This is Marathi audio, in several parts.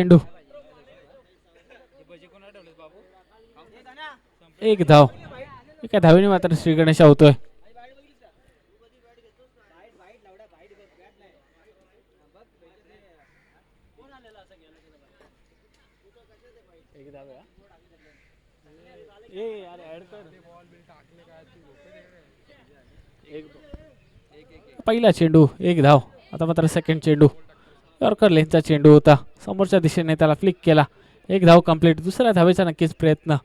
चेंडू एक धाव. एका धावीने मात्र श्री गणेश होतोय पहिला चेंडू एक धाव. आता मात्र सेकंड चेंडू. यॉर्कर लेनचा चेंडू होता. समोरच्या दिशेने त्याला फ्लिक केला. एक धाव कंप्लीट दुसऱ्या धावेचा नक्कीच प्रयत्न.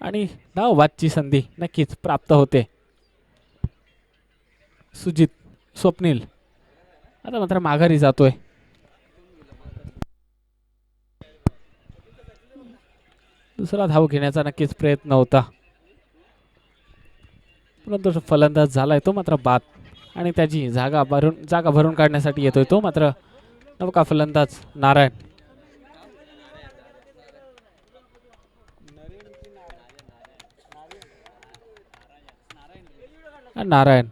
आणि धाववादची संधी नक्कीच प्राप्त होते. सुजित स्वप्नील. आता मात्र माघारी जातोय. दुसरा धाव घेण्याचा नक्कीच प्रयत्न होता. परंतु फलंदाज झालाय तो मात्र बाद. आणि त्याची जागा भरून जागा भरून काढण्यासाठी येतोय तो मात्र नवका फलंदाज नारायण. नारायण.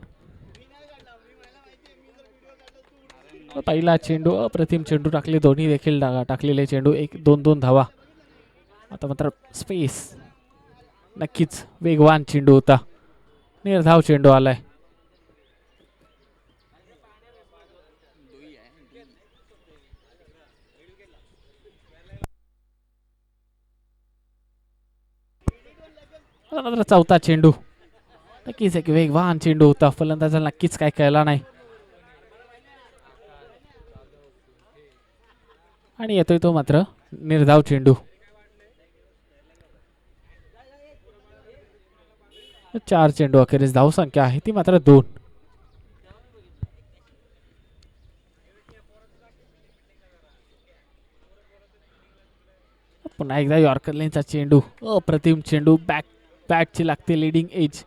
पहिला चेंडू अप्रतिम चेंडू टाकले दोन्ही देखील टाकलेले चेंडू एक दोन दोन धावा. आता मात्र स्पेस नक्कीच वेगवान चेंडू होता. निर्धाव चेंडू आलाय. मात्र चौथा चेंडू. नक्कीच एक वेगवान चेंडू होता. फलंदाजाला नक्कीच काय कळला नाही. आणि येतोय तो मात्र निर्धाव चेंडू. चार चेंडू अखेरीस धाव संख्या आहे. ती मात्र दोन. पुन्हा एकदा यॉर्कर लेनचा चेंडू. अप्रतिम चेंडू. बॅक बॅटची लागते लिडिंग एज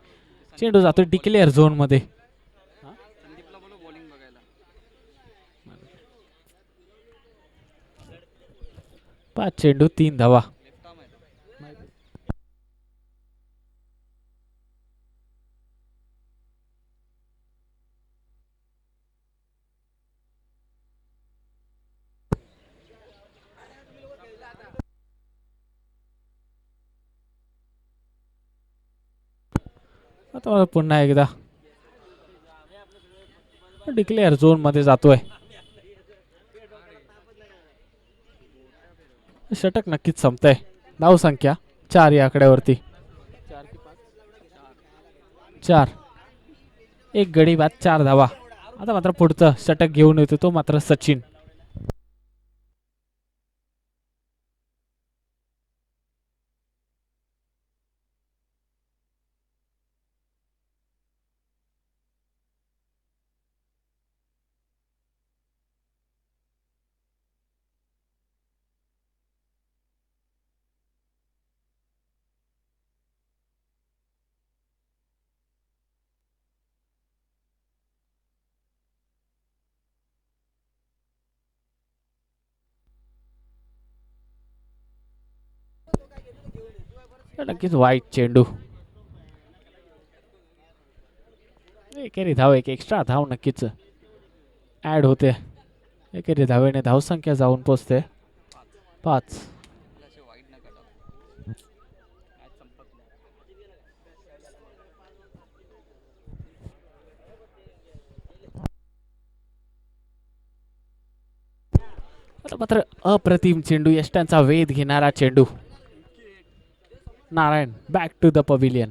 चेंडू जातो डिक्लेअर झोनमध्ये. पाच चेंडू तीन धावा. तुम्हाला पुन्हा एकदा. डिक्लेअर झोनमध्ये जातोय. षटक नक्कीच संपतंय. धाव संख्या. चार या आकड्यावरती. चार. एक गडी बाद चार धावा. आता मात्र पुढचं षटक घेऊन येतो तो मात्र सचिन. नक्कीच वाईट चेंडू. एकेरी धाव एक एक्स्ट्रा धाव नक्कीच. ऍड होते. एकेरी धावेने धावसंख्या जाऊन पोचते. पाच. मात्र अप्रतिम चेंडू यष्ट्यांचा वेध घेणारा चेंडू. Narayan back to the pavilion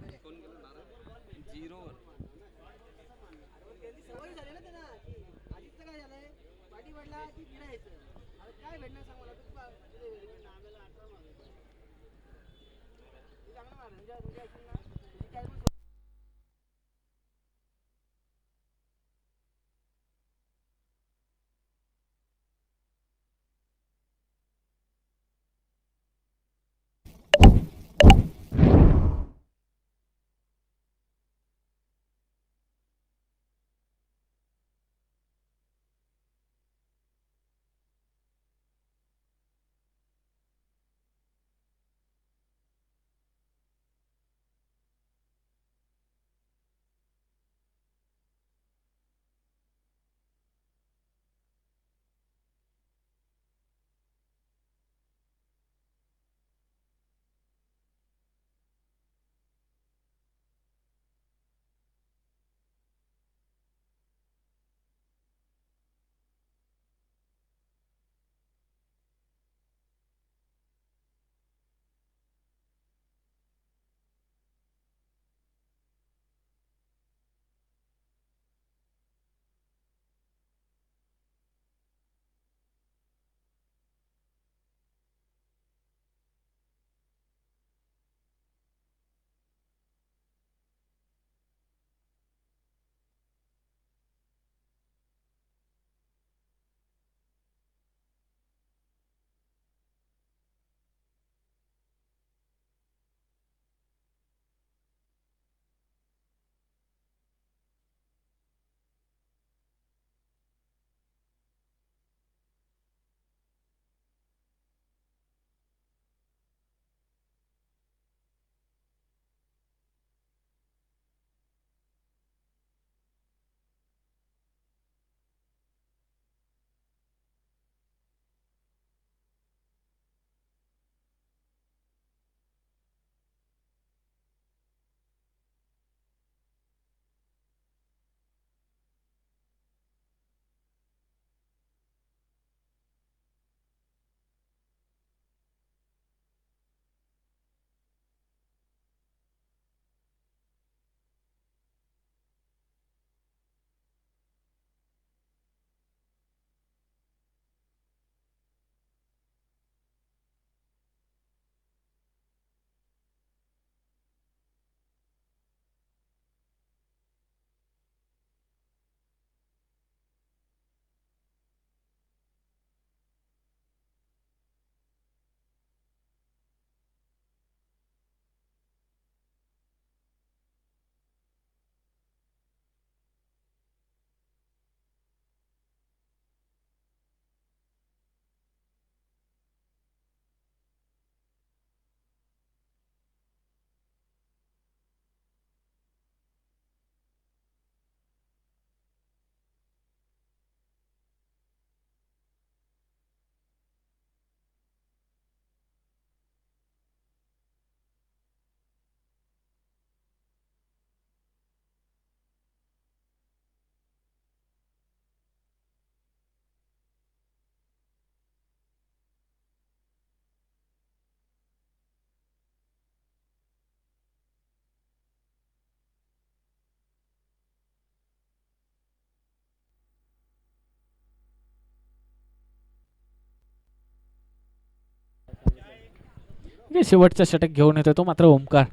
म्हणजे शेवटचा षटक घेऊन येतो तो मात्र ओमकार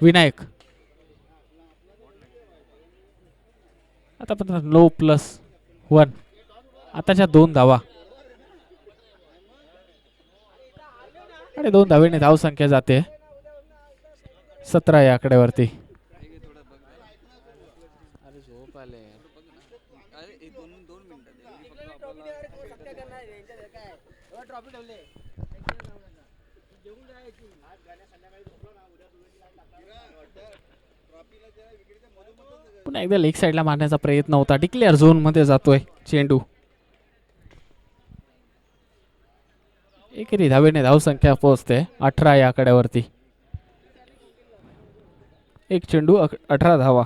विनायक. आता पण लो प्लस वन आताच्या दोन धावा. आणि दोन धावेने धावसंख्या जाते. सतरा या आकड्यावरती अरे झोप आले अरे एक दोन दोन मिनिटं दे. मी फक्त आपल्याला पुन्हा एकदा लेग साईडला मारण्याचा प्रयत्न होता. डिक्लेअर झोनमध्ये जातोय चेंडू. एकेरी धावेने धावसंख्या पोहोचते अठरा या आकड्यावरती. एक चेंडू अक- अठरा धावा.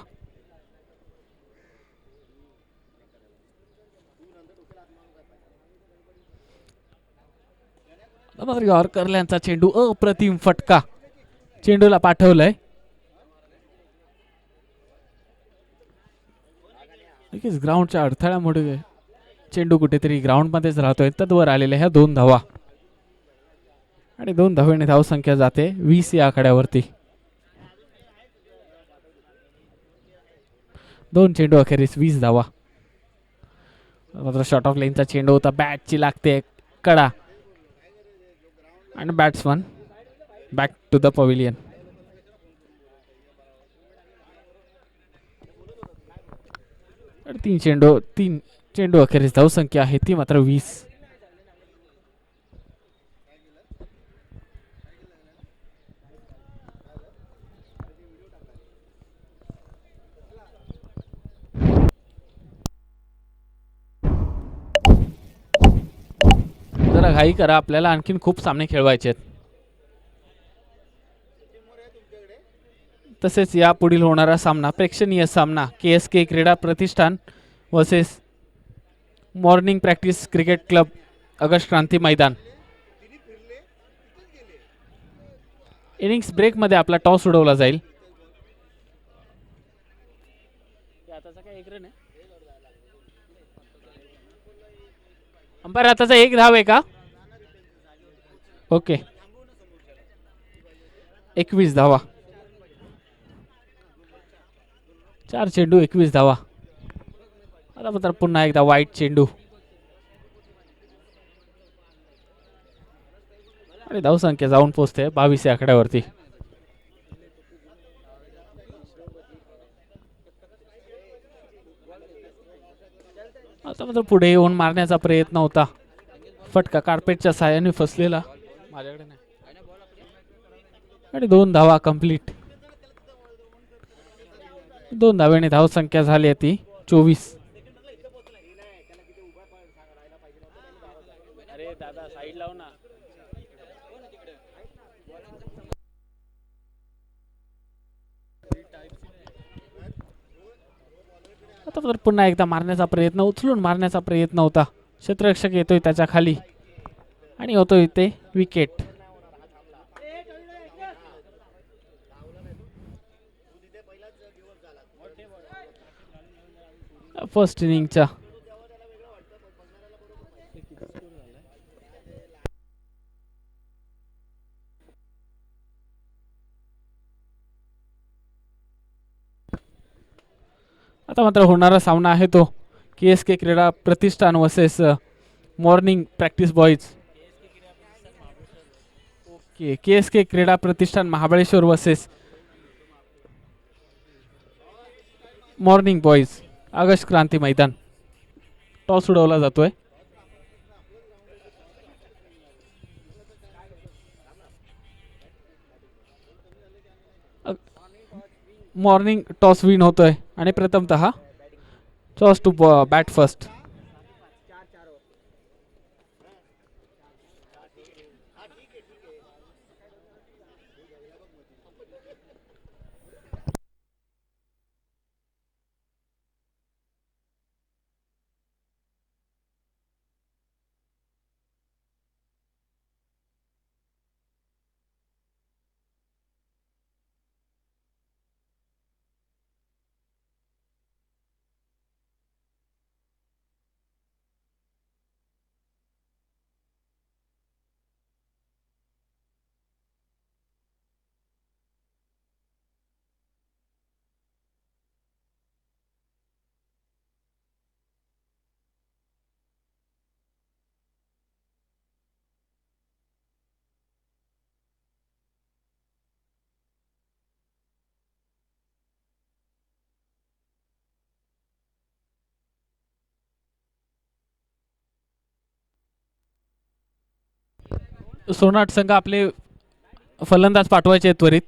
यॉर्करल्यांचा चेंडू अप्रतिम फटका. चेंडूला पाठवलंय. नक्कीच ग्राउंडच्या अडथळ्यामुळे चेंडू कुठेतरी ग्राउंडमध्येच राहतोय. तद्वर आलेल्या ह्या दोन धावा. आणि दोन धावेने धावसंख्या जाते वीस या आकड्यावरती दोन चेंडू अखेरीस वीस धावा. मात्र शॉर्ट ऑफ लेनचा चेंडू होता. बॅटची लागते. कडा. आणि batsman back to the pavilion तीन चेंडू तीन चेंडू अखेरीस धावसंख्या आहे ती मात्र वीस. जरा घाई करा आपल्याला आणखीन खूप सामने खेळवायचे आहेत. तसेच या पुढील होणारा सामना प्रेक्षणीय सामना K S K Krida Pratishthan versus morning practice cricket club August Kranti Maidan. Innings ब्रेकमध्ये आपला टॉस उडवला जाईल. अंपायर आताचा एक धाव आहे का? ओके एकवीस धावा. चार चेंडू एकवीस धावा. आता मात्र पुन्हा एकदा वाईट चेंडू. आणि धावसंख्या जाऊन पोचते बावीस या आकड्यावरती. आता मात्र पुढे येऊन मारण्याचा प्रयत्न होता. फटका कार्पेटच्या साह्याने फसलेला. माझ्याकडे नाही. आणि दोन धावा कंप्लीट दोन धावेने धावसंख्या झाली आहे ती. चोवीस. अरे दादा साईड लाव ना. आता तर पुन्हा एकदा मारण्याचा प्रयत्न उचलून मारण्याचा प्रयत्न होता. क्षेत्ररक्षक येतोय त्याच्याखाली. आणि होतोय ते विकेट फर्स्ट इनिंगच्या आता मात्र होणारा सामना आहे तो K S K Krida Pratishthan versus morning practice boys okay K S K Krida Pratishthan Mahabaleshwar versus morning boys August Kranti Maidan. Toss उडवला जातोय. मॉर्निंग टॉस विन होतोय. आणि प्रथमतः टॉस टू बॅट फर्स्ट सोनाट संघ आपले फलंदाज पाठवायचे आहेत त्वरित.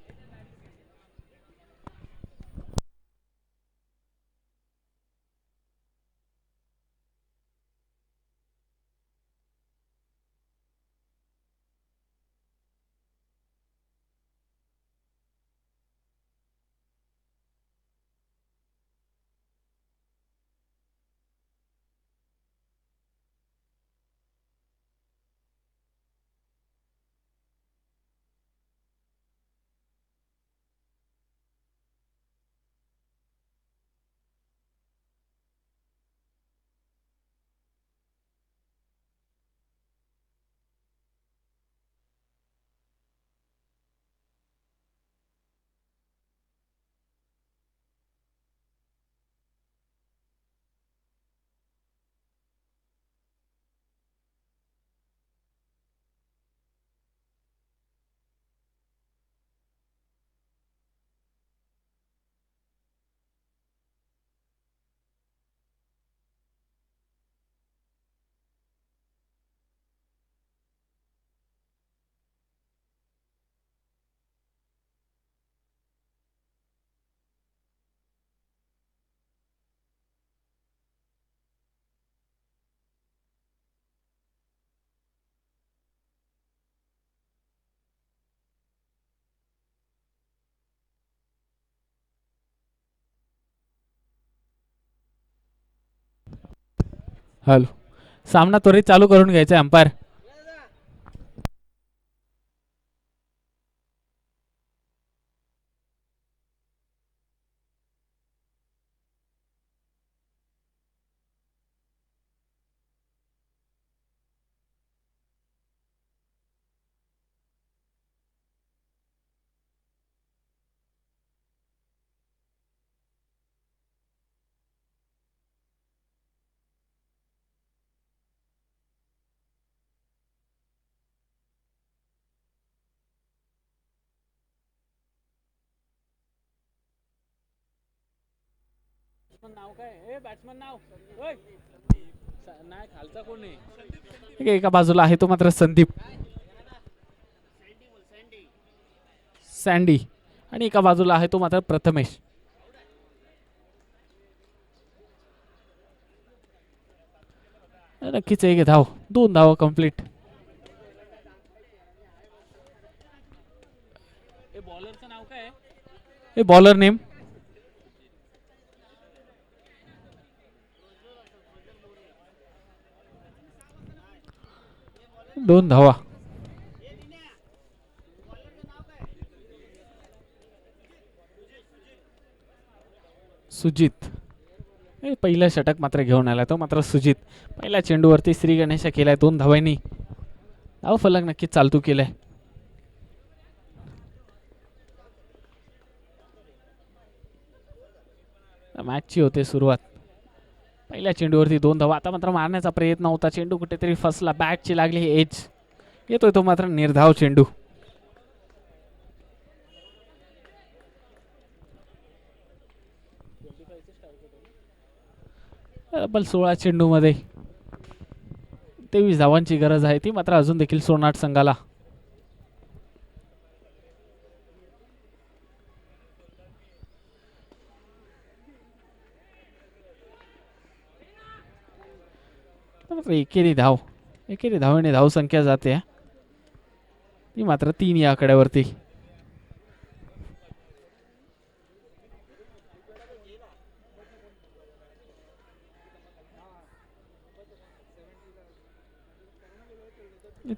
हॅलो. सामना त्वरित चालू करून घ्यायचा आहे अंपायर. नाव काय? बॅट्समन नाव. नाही खालचा कोण आहे? एका बाजूला आहे तो मात्र संदीप. सँडी. आणि एका बाजूला आहे तो मात्र प्रथमेश. नक्कीच एक धाव. दोन धाव कंप्लीट बॉलरचं नाव काय? हे बॉलर नेम दोन धावा. सुजित. हे पहिला षटक मात्र घेऊन आला तो मात्र सुजित. पहिल्या चेंडूवरती श्री गणेशा केलाय दोन धावांनी. धाव फलक नक्कीच चालतू केलाय. मॅचची होते सुरुवात. पहिल्या चेंडूवरती दोन धावा आता मात्र मारण्याचा प्रयत्न होता. चेंडू कुठेतरी फसला. बॅटची लागली एज येतोय तो मात्र निर्धाव चेंडू. तब्बल सोळा चेंडूमध्ये तेवीस धावांची गरज आहे. ती मात्र अजून देखील सोनाट संघाला. मात्र एकेरी धाव. एकेरी धावेने धावसंख्या जाते ती मात्र तीन या आकड्यावरती.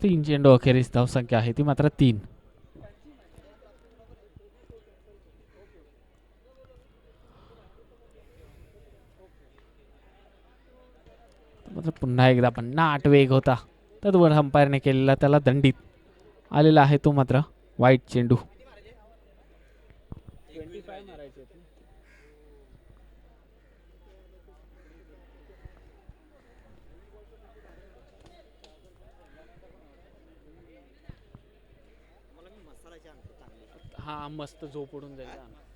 तीन चेंडू अखेरीस धावसंख्या आहे, ती मात्र तीन. पुन्हा एकदा नाट वेग होता. तद्वर अंपायरने केलेला त्याला दंडित. आलेला आहे तो मात्र वाईट चेंडू. हा मस्त झोप उडून जाईल.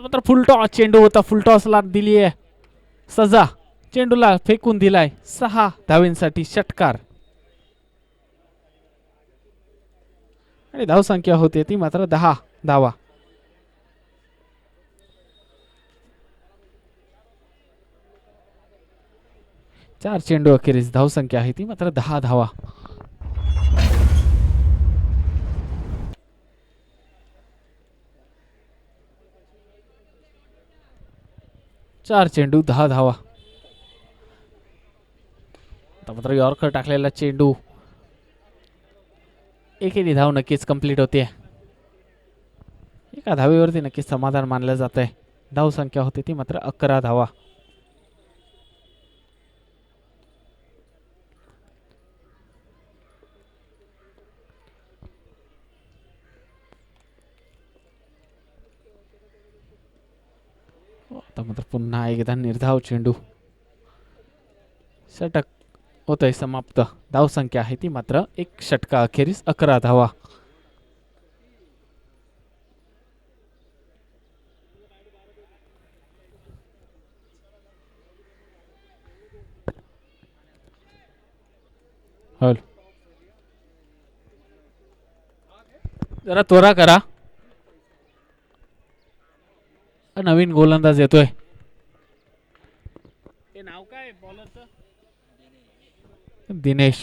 आता मात्र फुल टॉस चेंडू होता फुल टॉसला दिली आहे सजा चेंडूला फेकून दिलाय. सहा धावेंसाठी षटकार. आणि धावसंख्या होते ती मात्र दहा धावा चार चेंडू अखेरीस धावसंख्या आहे ती मात्र दहा धावा चार चेंडू दहा धावा. आता मात्र यॉर्कर टाकलेला चेंडू. एकेरी धाव नक्कीच कंप्लीट होते एका धावेवरती नक्कीच समाधान मानलं जात आहे धाव संख्या होती ती मात्र अकरा धावा. आता मात्र पुन्हा एकदा निर्धाव चेंडू. षटक होतंय समाप्त. धावसंख्या आहे ती मात्र एक षटका अखेरीस अकरा धावा. जरा त्वरा करा. नवीन गोलंदाज येतोय. ते नाव काय बॉलरचं दिनेश.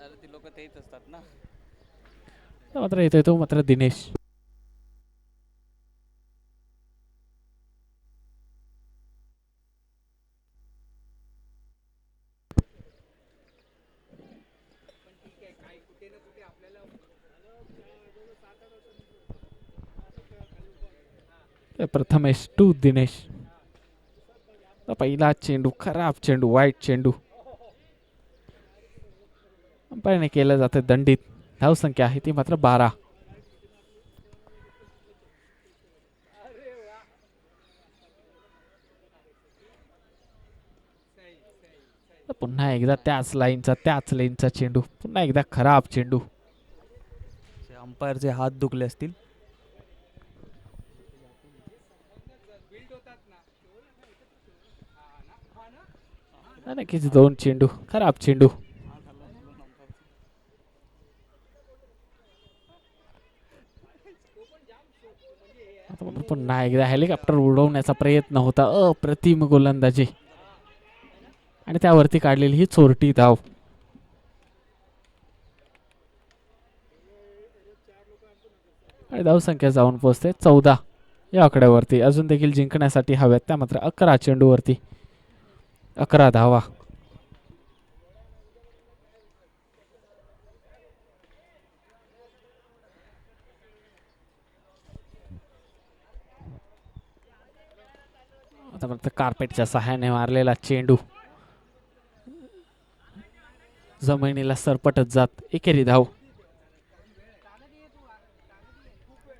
अरे ती लोक तेच असतात ना. मात्र येतोय तो मात्र दिनेश. ते टू दिनेश पहिला चेंडू खराब चेंडू वाईट चेंडू अंपायरने केलं जातं दंडित धावसंख्या आहे ती मात्र बारा पुन्हा एकदा त्याच लाईनचा त्याच लाईनचा चेंडू पुन्हा एकदा खराब चेंडू अंपायरचे हात दुखले असतील नक्कीच दोन चेंडू. खराब चेंडू. पुन्हा एकदा हेलिकॉप्टर उडवण्याचा प्रयत्न होता. अप्रतिम गोलंदाजी. आणि त्यावरती काढलेली ही चोरटी धाव. आणि धावसंख्या जाऊन पोहोचते चौदा या आकड्यावरती. अजून देखील जिंकण्यासाठी हव्यात त्या मात्र अकरा चेंडूवरती. अकरा धावा. फक्त कार्पेटच्या सहाय्याने मारलेला चेंडू. जमिनीला सरपटत जात एकेरी धाव.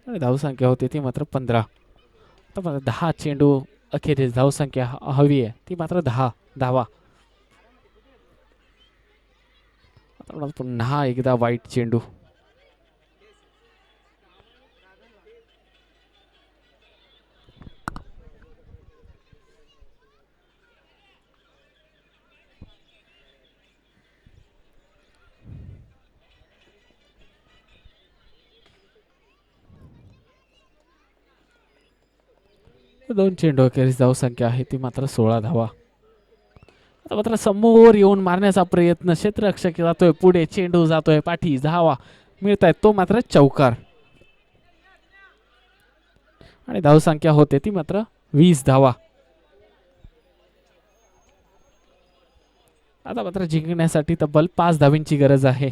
आणि धावसंख्या होती ती मात्र पंधरा. आता दहा चेंडू अखेरीस धावसंख्या हवी आहे. ती मात्र दहा धावा पुन्हा एकदा वाईट चेंडू. दोन चेंडू अखेरीस धावसंख्या आहे ती मात्र सोळा धावा. आता मात्र समोर येऊन मारण्याचा प्रयत्न क्षेत्ररक्षक जातोय पुढे चेंडू जातोय पाठी धावा. मिळत आहेत तो मात्र चौकार. आणि धावसंख्या होते ती मात्र वीस धावा. आता मात्र जिंकण्यासाठी तब्बल पाच धावींची गरज आहे.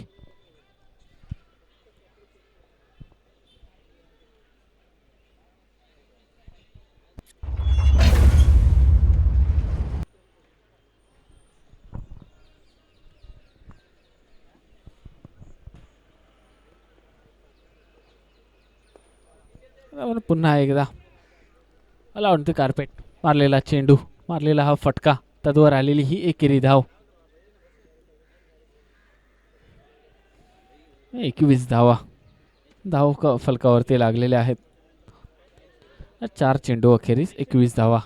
पुन्हा एकदा मला म्हणते कार्पेट मारलेला चेंडू मारलेला हा फटका तद्वर आलेली ही एकेरी धाव. एकवीस धावा. धाव क फलकावरती लागलेल्या आहेत. चार चेंडू अखेरीस एकवीस धावा.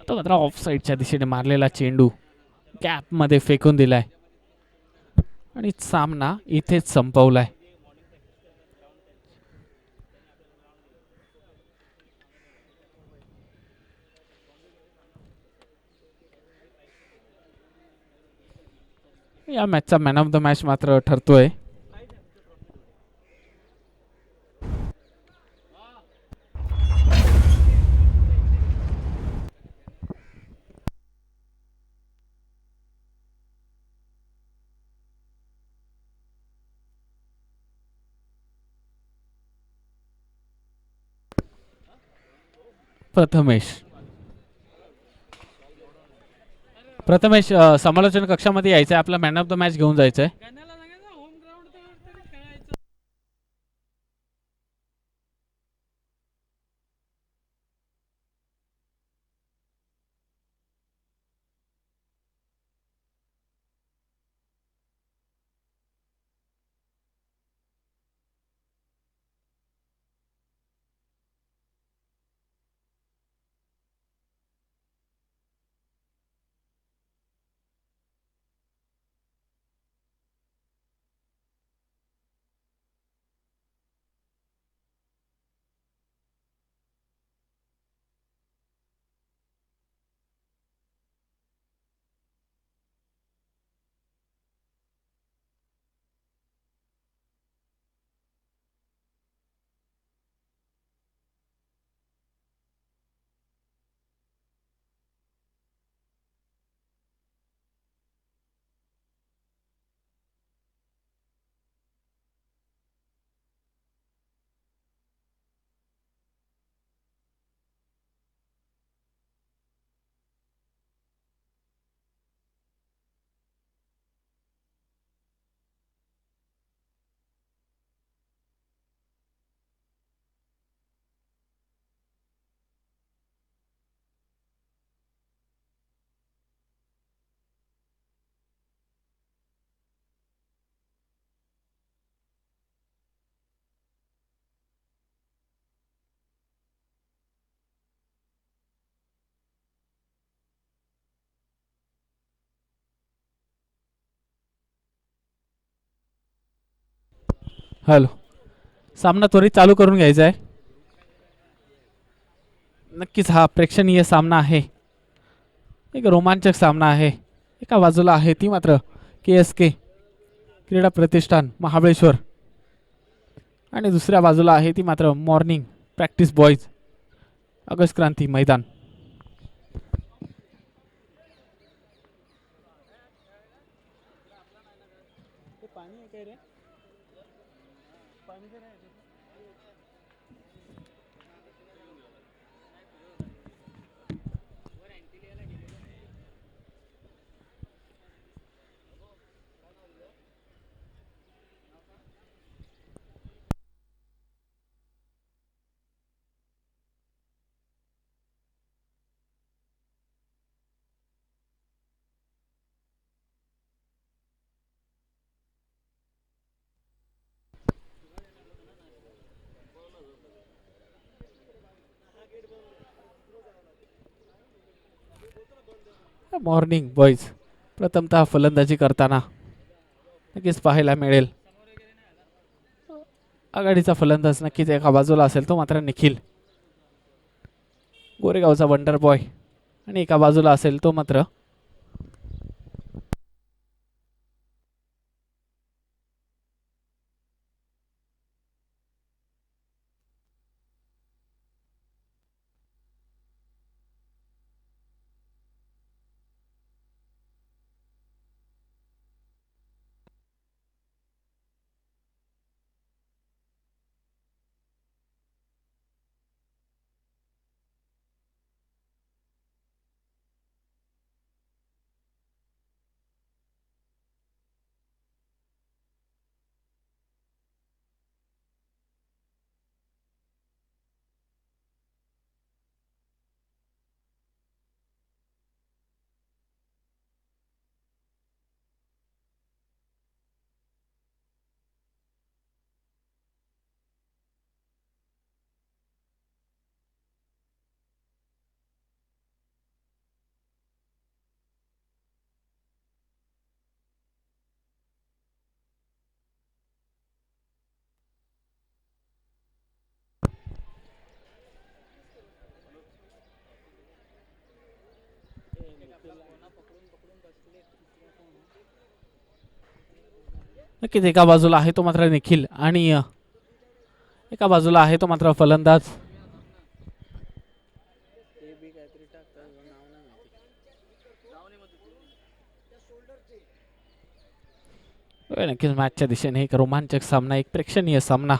आता मात्र ऑफ साईडच्या दिशेने मारलेला चेंडू गॅपमध्ये फेकून दिलाय. आणि सामना इथेच संपवलाय. या मॅचचा मॅन ऑफ द मॅच मात्र ठरतोय. प्रथमेश. प्रथमेश समालोचन कक्षामध्ये यायचं आहे आपला मॅन ऑफ द मॅच घेऊन जायचं आहे हॅलो. सामना त्वरित चालू करून घ्यायचा आहे. नक्कीच हा प्रेक्षणीय सामना आहे. एक रोमांचक सामना आहे. एका बाजूला आहे ती मात्र के एस के. क्रीडा प्रतिष्ठान महाबळेश्वर. आणि दुसऱ्या बाजूला आहे ती मात्र morning practice boys August Kranti Maidan. Morning boys प्रथमतः फलंदाजी करताना नक्कीच पाहायला मिळेल. आघाडीचा फलंदाज नक्कीच एका बाजूला असेल तो मात्र निखिल. गोरेगावचा वंडर बॉय आणि एका बाजूला असेल तो मात्र नक्कीच एका बाजूला आहे तो मात्र निखिल आणि एका बाजूला आहे तो मात्र फलंदाज. नक्कीच मॅचच्या दिशेने एक रोमांचक सामना एक प्रेक्षणीय सामना.